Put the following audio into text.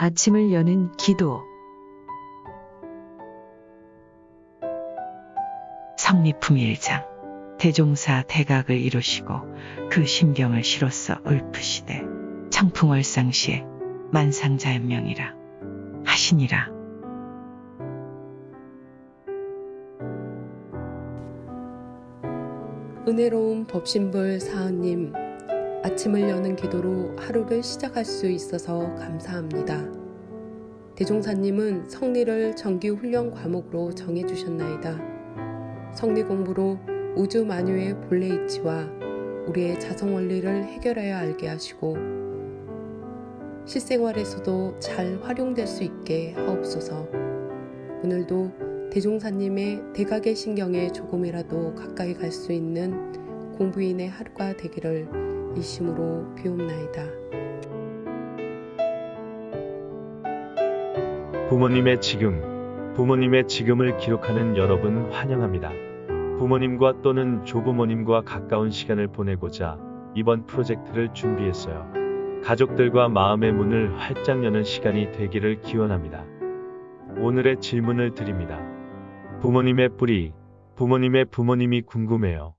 아침을 여는 기도. 성리품 1장. 대종사 대각을 이루시고 그 심경을 실어서 읊으시되 청풍월상시에 만상자연명이라 하시니라. 은혜로운 법신불 사은님, 아침을 여는 기도로 하루를 시작할 수 있어서 감사합니다. 대종사님은 성리를 정기 훈련 과목으로 정해주셨나이다. 성리 공부로 우주 만유의 본래 이치와 우리의 자성 원리를 해결하여 알게 하시고 실생활에서도 잘 활용될 수 있게 하옵소서. 오늘도 대종사님의 대각의 신경에 조금이라도 가까이 갈 수 있는 공부인의 하루가 되기를 이심으로 비옵나이다. 부모님의 지금, 부모님의 지금을 기록하는 여러분 환영합니다. 부모님과 또는 조부모님과 가까운 시간을 보내고자 이번 프로젝트를 준비했어요. 가족들과 마음의 문을 활짝 여는 시간이 되기를 기원합니다. 오늘의 질문을 드립니다. 부모님의 뿌리, 부모님의 부모님이 궁금해요.